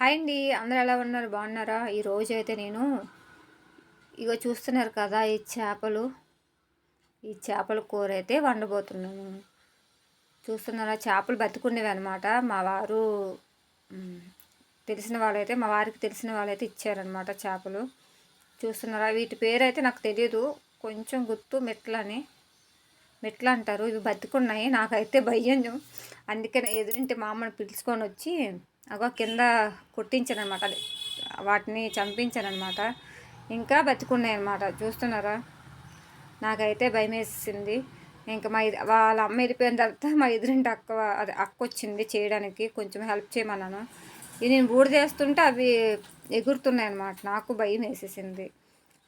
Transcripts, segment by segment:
Hi అండి అందరూ ఎలా ఉన్నారు? బాగున్నారా? ఈరోజు అయితే నేను ఇగో చూస్తున్నారు కదా ఈ చేపలు. ఈ చేపల కూర అయితే వండబోతున్నాను. చూస్తున్నారా? చేపలు బతుకునేవి అనమాట మా వారు తెలిసిన వాళ్ళైతే మా వారికి తెలిసిన వాళ్ళైతే ఇచ్చారనమాట చేపలు. చూస్తున్నారా? వీటి పేరు అయితే నాకు తెలియదు కొంచెం గుర్తు మెట్లని మెట్లు అంటారు. ఇవి బతుకున్నాయి. నాకైతే భయం. అందుకని ఎదురింటి మా అమ్మని పిలుచుకొని వచ్చి అగో కింద కొట్టించానమాట అది వాటిని చంపించానమాట ఇంకా బతికున్నాయి అనమాట చూస్తున్నారా? నాకైతే భయం వేసింది ఇంకా మా వాళ్ళ అమ్మ వెళ్ళిపోయిన తర్వాత మా ఎదురింటి అక్క అది అక్క వచ్చింది చేయడానికి. కొంచెం హెల్ప్ చేయమన్నాను. ఇది నేను బూడి చేస్తుంటే అవి ఎగురుతున్నాయి అనమాట నాకు భయం వేసేసింది.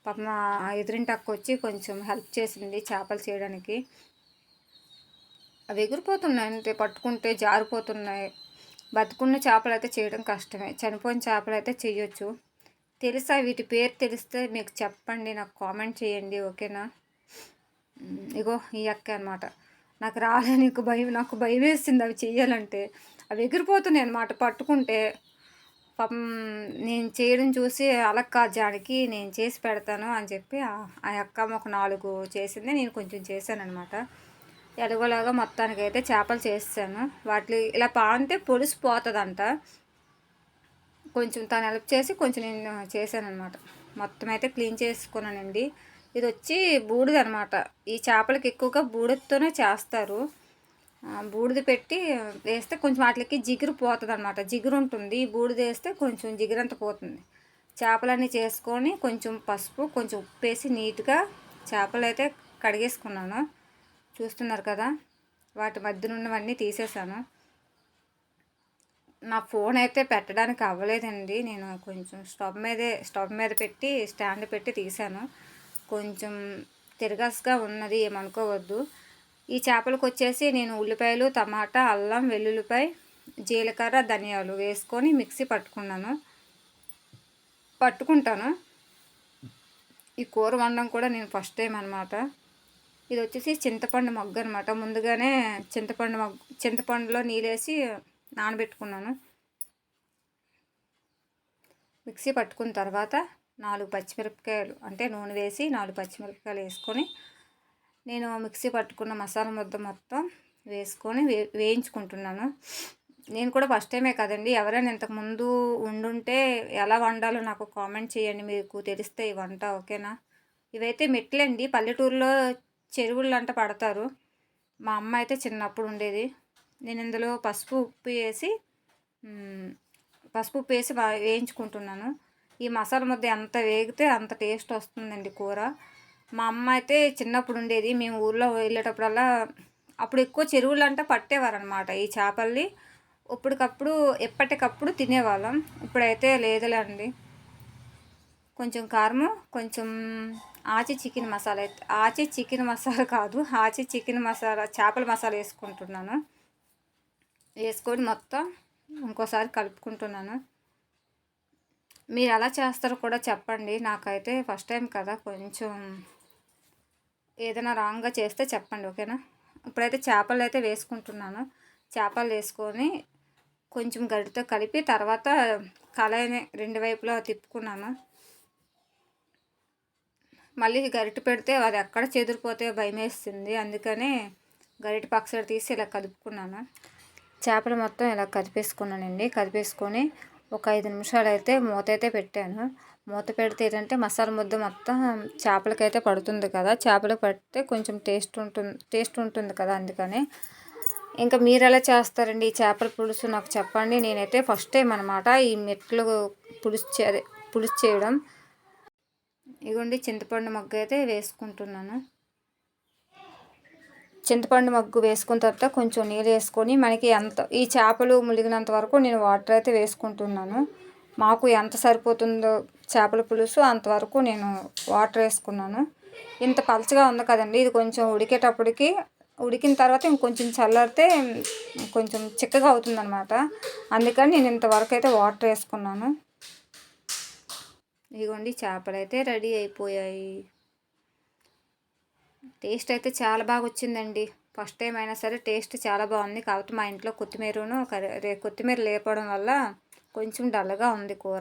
పాప మా ఎదురింటి అక్క వచ్చి కొంచెం హెల్ప్ చేసింది చేపలు చేయడానికి. అవి ఎగిరిపోతున్నాయి అంటే పట్టుకుంటే జారిపోతున్నాయి. బతుకున్న చేపలు అయితే చేయడం కష్టమే. చనిపోయిన చేపలు అయితే చేయొచ్చు. తెలుసా? వీటి పేరు తెలిస్తే మీకు చెప్పండి. నాకు కామెంట్ చేయండి. ఓకేనా? ఇగో ఈ అక్క అనమాట నాకు రాలే నీకు భయం నాకు భయం వేసింది అవి చేయాలంటే. అవి ఎగిరిపోతున్నాయి అనమాట పట్టుకుంటే పాపం నేను చేయడం చూసి అలక్క జానికి నేను చేసి పెడతాను అని చెప్పి ఆ అక్క ఒక నాలుగు చేసింది. నేను కొంచెం చేశాను అనమాట ఎలాగోలాగా మొత్తానికి అయితే చేపలు చేస్తాను వాటి ఇలా పాంతే పులుసు పోతుందంట. కొంచెం తను హెల్ప్ చేసి కొంచెం నేను చేశాను మొత్తం అయితే క్లీన్ చేసుకున్నానండి. ఇది వచ్చి బూడిద అనమాట ఈ చేపలకి ఎక్కువగా బూడిదతోనే చేస్తారు. బూడిద పెట్టి వేస్తే కొంచెం వాటికి జిగురు పోతుంది అనమాట జిగురు ఉంటుంది. బూడిద వేస్తే కొంచెం జిగురంత పోతుంది. చేపలన్నీ చేసుకొని కొంచెం పసుపు కొంచెం ఉప్పు వేసి నీట్గా చేపలు అయితే కడిగేసుకున్నాను. చూస్తున్నారు కదా? వాటి మధ్య ఉన్నవన్నీ తీసేసాను నా ఫోన్ అయితే పెట్టడానికి అవ్వలేదండి. నేను కొంచెం స్టవ్ మీదే స్టవ్ మీద పెట్టి స్టాండ్ పెట్టి తీసాను కొంచెం తిరగస్గా ఉన్నది ఏమనుకోవద్దు. ఈ చేపలకు వచ్చేసి నేను ఉల్లిపాయలు టమాటా అల్లం వెల్లుల్లిపాయ జీలకర్ర ధనియాలు వేసుకొని మిక్సీ పట్టుకున్నాను. పట్టుకుంటాను. ఈ కూర వండడం కూడా నేను ఫస్ట్ టైం అనమాట ఇది వచ్చేసి చింతపండు మొగ్గ అనమాట ముందుగానే చింతపండు మొగ్గ చింతపండులో నీళ్ళేసి నానబెట్టుకున్నాను. మిక్సీ పట్టుకున్న తర్వాత నాలుగు పచ్చిమిరపకాయలు అంటే నూనె వేసి నాలుగు పచ్చిమిరపకాయలు వేసుకొని నేను మిక్సీ పట్టుకున్న మసాలా ముద్ద మొత్తం వేసుకొని వే వేయించుకుంటున్నాను. నేను కూడా ఫస్ట్ టైమే కదండి. ఎవరైనా ఇంతకుముందు ఉండుంటే ఎలా వండాలో నాకు కామెంట్ చేయండి. మీకు తెలిస్తే ఈ వంట ఓకేనా? ఇవైతే మెట్లండి. పల్లెటూరులో చెరువులంట అంట పడతారు. మా అమ్మ అయితే చిన్నప్పుడు ఉండేది. నేను ఇందులో పసుపు ఉప్పు వేసి పసుపు ఉప్పు వేసి వేయించుకుంటున్నాను. ఈ మసాలా ముద్ద ఎంత వేగితే అంత టేస్ట్ వస్తుందండి కూర. మా అమ్మ అయితే చిన్నప్పుడు ఉండేది. మేము ఊర్లో వెళ్ళేటప్పుడల్లా అప్పుడు ఎక్కువ చెరువులు అంటే పట్టేవారనమాట ఈ చేపల్ని ఇప్పటికప్పుడు ఎప్పటికప్పుడు తినేవాళ్ళం. ఇప్పుడైతే లేదులేండి కొంచెం కారము కొంచెం ఆచి చికెన్ మసాలా అయితే ఆచి చికెన్ మసాలా కాదు ఆచి చికెన్ మసాలా చేపల మసాలా వేసుకుంటున్నాను. వేసుకొని మొత్తం ఇంకోసారి కలుపుకుంటున్నాను. మీరు ఎలా చేస్తారో కూడా చెప్పండి. నాకైతే ఫస్ట్ టైం కదా కొంచెం ఏదైనా రాంగ్గా చేస్తే చెప్పండి ఓకేనా? ఇప్పుడైతే చేపలు అయితే వేసుకుంటున్నాను. చేపలు వేసుకొని కొంచెం గడితో కలిపి తర్వాత కళాయిని రెండు వైపులా తిప్పుకున్నాను. మళ్ళీ గరిటె పెడితే అది ఎక్కడ చెదిరిపోతే భయం వేస్తుంది అందుకనే గరిటె పక్కసైడ్ తీసి ఇలా కలుపుకున్నాను చేపలు మొత్తం ఇలా కదిపేసుకున్నానండి. కదిపేసుకొని ఒక ఐదు నిమిషాలు అయితే మూత అయితే పెట్టాను. మూత పెడితే ఏంటంటే మసాలా ముద్ద మొత్తం చేపలకైతే పడుతుంది కదా. చేపలకు పడితే కొంచెం టేస్ట్ ఉంటుంది టేస్ట్ ఉంటుంది కదా అందుకని. ఇంకా మీరు ఎలా చేస్తారండి ఈ చేపల పులుసు? నాకు చెప్పండి. నేనైతే ఫస్ట్ టైం అనమాట ఈ మెట్లు పులుసు చే పులుసు చేయడం. ఇగోండి చింతపండు మగ్గు అయితే వేసుకుంటున్నాను. చింతపండు మగ్గు వేసుకున్న తర్వాత కొంచెం నీళ్ళు వేసుకొని మనకి ఎంత ఈ చేపలు ములిగినంత వరకు నేను వాటర్ అయితే వేసుకుంటున్నాను. మాకు ఎంత సరిపోతుందో చేపల పులుసు అంతవరకు నేను వాటర్ వేసుకున్నాను. ఇంత పలచగా ఉంది కదండి ఇది కొంచెం ఉడికేటప్పటికి ఉడికిన తర్వాత ఇంకొంచెం చల్లారితే కొంచెం చిక్కగా అవుతుందన్నమాట. అందుకని నేను ఇంతవరకు అయితే వాటర్ వేసుకున్నాను. ఇదిగోండి చేపలు అయితే రెడీ అయిపోయాయి. టేస్ట్ అయితే చాలా బాగా వచ్చిందండి ఫస్ట్ టైం అయినా సరే టేస్ట్ చాలా బాగుంది. కాబట్టి మా ఇంట్లో కొత్తిమీరను కొత్తిమీర లేపడం వల్ల కొంచెం డల్గా ఉంది కూర.